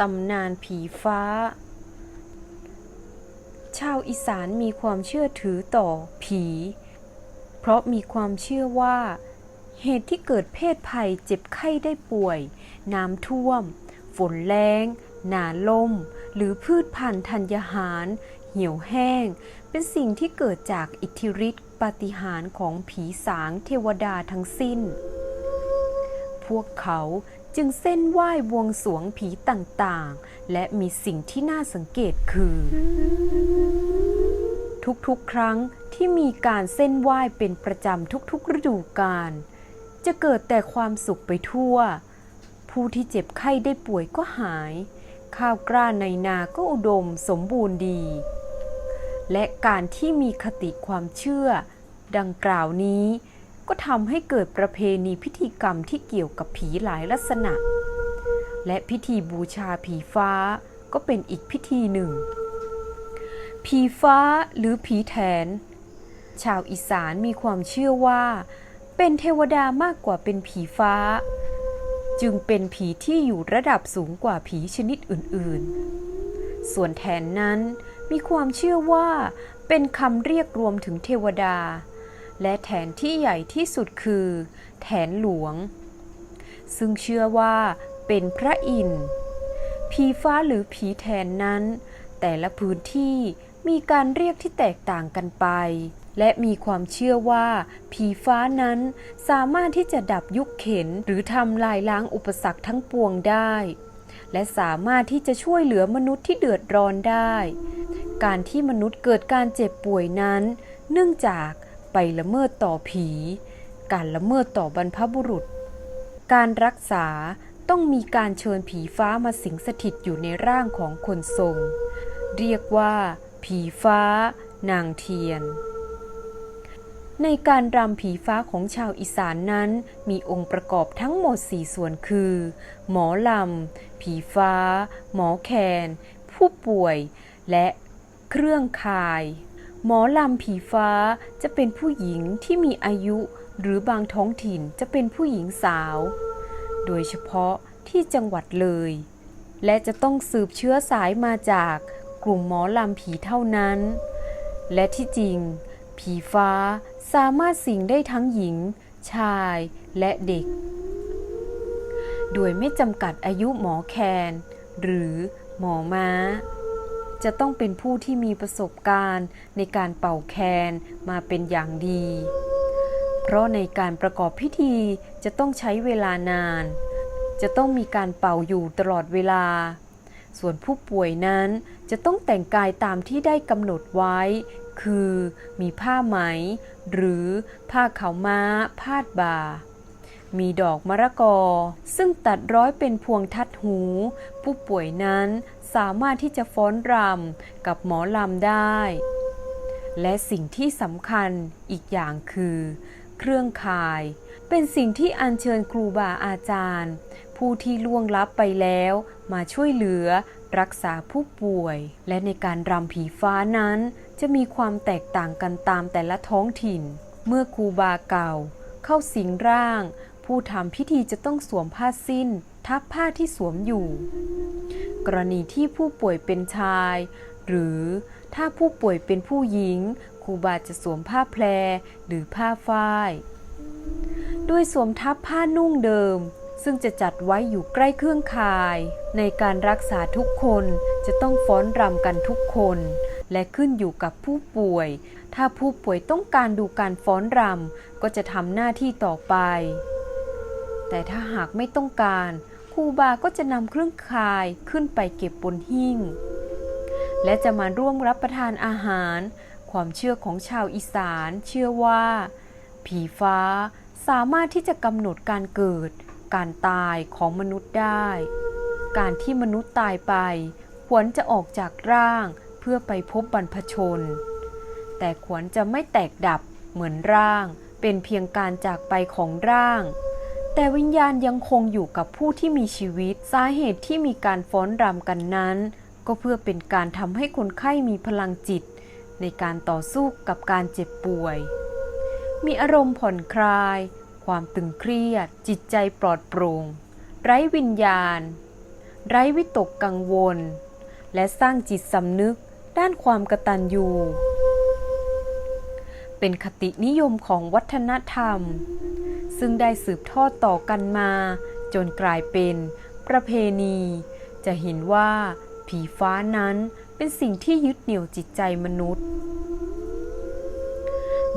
ตำนานผีฟ้า ชาวอีสานมีความเชื่อถือต่อผี เพราะมีความเชื่อว่า เหตุที่เกิดเพศภัยเจ็บไข้ได้ป่วย น้ำท่วม ฝนแรงหนาลม หรือพืชพันธุ์ธัญญาหาร เหี่ยวแห้ง เป็นสิ่งที่เกิดจากอิทธิฤทธิปาฏิหาริย์ของผีสางเทวดาทั้งสิ้น พวกเขา จึงเส้นไหว้บวงสวงผีต่างๆ และมีสิ่งที่น่าสังเกตคือ ทุกๆ ครั้งที่มีการเส้นไหว้เป็นประจำทุกๆ ฤดูกาลจะเกิดแต่ความสุขไปทั่ว ผู้ที่เจ็บไข้ได้ป่วยก็หาย ข้าวกล้าในนาก็อุดมสมบูรณ์ดี และการที่มีคติความเชื่อ ดังกล่าวนี้ ก็ทำให้เกิดประเพณีพิธีกรรมที่เกี่ยวกับผีหลายลักษณะ และพิธีบูชาผีฟ้าก็เป็นอีกพิธีหนึ่ง ผีฟ้าหรือผีแทน ชาวอีสานมีความเชื่อว่า เป็นเทวดามากกว่าเป็นผีฟ้า จึงเป็นผีที่อยู่ระดับสูงกว่าผีชนิดอื่นๆ ส่วนแทนนั้นมีความเชื่อว่าเป็นคำเรียกรวมถึงเทวดา และแทนที่ใหญ่ที่สุดคือแทนหลวง ซึ่งเชื่อว่าเป็นพระอินทร์ผีฟ้าหรือผีแทนนั้น แต่ละพื้นที่มีการเรียกที่แตกต่างกันไป และมีความเชื่อว่า ผีฟ้านั้นสามารถที่จะดับยุคเข็นหรือทำลายล้างอุปสรรคทั้งปวงได้ และสามารถที่จะช่วยเหลือมนุษย์ที่เดือดร้อนได้ การที่มนุษย์เกิดการเจ็บป่วยนั้น เนื่องจาก ไปละเมิดต่อผี การละเมิดต่อบรรพบุรุษ การรักษาต้องมีการเชิญผีฟ้ามาสิงสถิตอยู่ในร่างของคนทรง เรียกว่า ผีฟ้า นางเทียน ในการรำผีฟ้าของชาวอีสานนั้น มีองค์ประกอบทั้งหมด4ส่วนคือ หมอลำ ผีฟ้า หมอแคน ผู้ป่วย และเครื่องคาย หมอลำผีฟ้าจะเป็นผู้หญิงที่มีอายุหรือบางท้องถิ่นจะเป็นผู้หญิงสาว โดยเฉพาะที่จังหวัดเลย และจะต้องสืบเชื้อสายมาจากกลุ่มหมอลำผีเท่านั้น และที่จริง ผีฟ้าสามารถสิงได้ทั้งหญิง ชายและเด็ก โดยไม่จำกัดอายุหมอแคน หรือหมอม้า จะต้องเป็นผู้ที่มีประสบการณ์ในการเป่าแคนมาเป็นอย่างดี เพราะในการประกอบพิธีจะต้องใช้เวลานาน จะต้องมีการเป่าอยู่ตลอดเวลา ส่วนผู้ป่วยนั้นจะต้องแต่งกายตามที่ได้กำหนดไว้ คือมีผ้าไหม หรือผ้าขาวม้าพาดบ่า มีดอกมะระกอ ซึ่งตัดร้อยเป็นพวงทัดหู ผู้ป่วยนั้นสามารถที่จะฟ้อนรำกับหมอลำได้ และสิ่งที่สำคัญอีกอย่างคือ เครื่องคาย เป็นสิ่งที่อัญเชิญครูบาอาจารย์ ผู้ที่ล่วงลับไปแล้วมาช่วยเหลือรักษาผู้ป่วย และในการรำผีฟ้านั้นจะมีความแตกต่างกันตามแต่ละท้องถิ่น เมื่อครูบาเก่า เข้าสิงร่าง ผู้ทำพิธีจะต้องสวมผ้าสิ้น ทับผ้าที่สวมอยู่ กรณีที่ผู้ป่วยเป็นชาย หรือถ้าผู้ป่วยเป็นผู้หญิงครูบาจะสวมผ้าแพรหรือผ้าฝ้าย โดยสวมทับผ้านุ่งเดิม ซึ่งจะจัดไว้อยู่ใกล้เครื่องคาย ในการรักษาทุกคนจะต้องฟ้อนรำกันทุกคน และขึ้นอยู่กับผู้ป่วย ถ้าผู้ป่วยต้องการดูการฟ้อนรำก็จะทำหน้าที่ต่อไป แต่ถ้าหากไม่ต้องการครูบาก็จะนำเครื่องคายขึ้นไปเก็บบนหิ้ง และจะมาร่วมรับประทานอาหาร ความเชื่อของชาวอีสานเชื่อว่า ผีฟ้าสามารถที่จะกำหนดการเกิด การตายของมนุษย์ได้ การที่มนุษย์ตายไป ขวัญจะออกจากร่างเพื่อไปพบบรรพชน แต่ขวัญจะไม่แตกดับเหมือนร่าง เป็นเพียงการจากไปของร่าง แต่วิญญาณยังคงอยู่กับผู้ที่มีชีวิต สาเหตุที่มีการฟ้อนรำกันนั้น ก็เพื่อเป็นการทำให้คนไข้มีพลังจิต ในการต่อสู้กับการเจ็บป่วย มีอารมณ์ผ่อนคลาย ความตึงเครียด จิตใจปลอดโปร่ง ไร้วิญญาณ ไร้วิตกกังวล และสร้างจิตสำนึกด้านความกตัญญูเป็นคตินิยมของวัฒนธรรม ซึ่งได้สืบทอดต่อกันมา จนกลายเป็นประเพณี จะเห็นว่าผีฟ้านั้นเป็นสิ่งที่ยึดเหนี่ยวจิตใจมนุษย์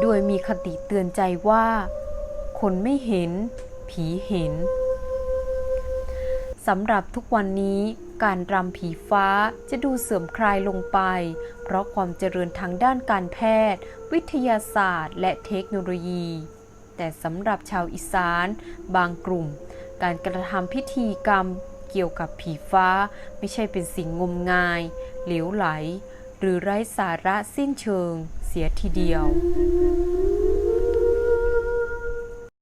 โดยมีคติเตือนใจว่า คนไม่เห็น ผีเห็นสำหรับทุกวันนี้การรำผีฟ้าจะดูเสื่อมคลายลงไป เพราะความเจริญทางด้านการแพทย์ วิทยาศาสตร์ และเทคโนโลยี แต่สำหรับชาวอีสาน บางกลุ่ม การกระทำพิธีกรรมเกี่ยวกับผีฟ้า ไม่ใช่เป็นสิ่งงมงาย เหลวไหล หรือไร้สาระสิ้นเชิง เสียทีเดียว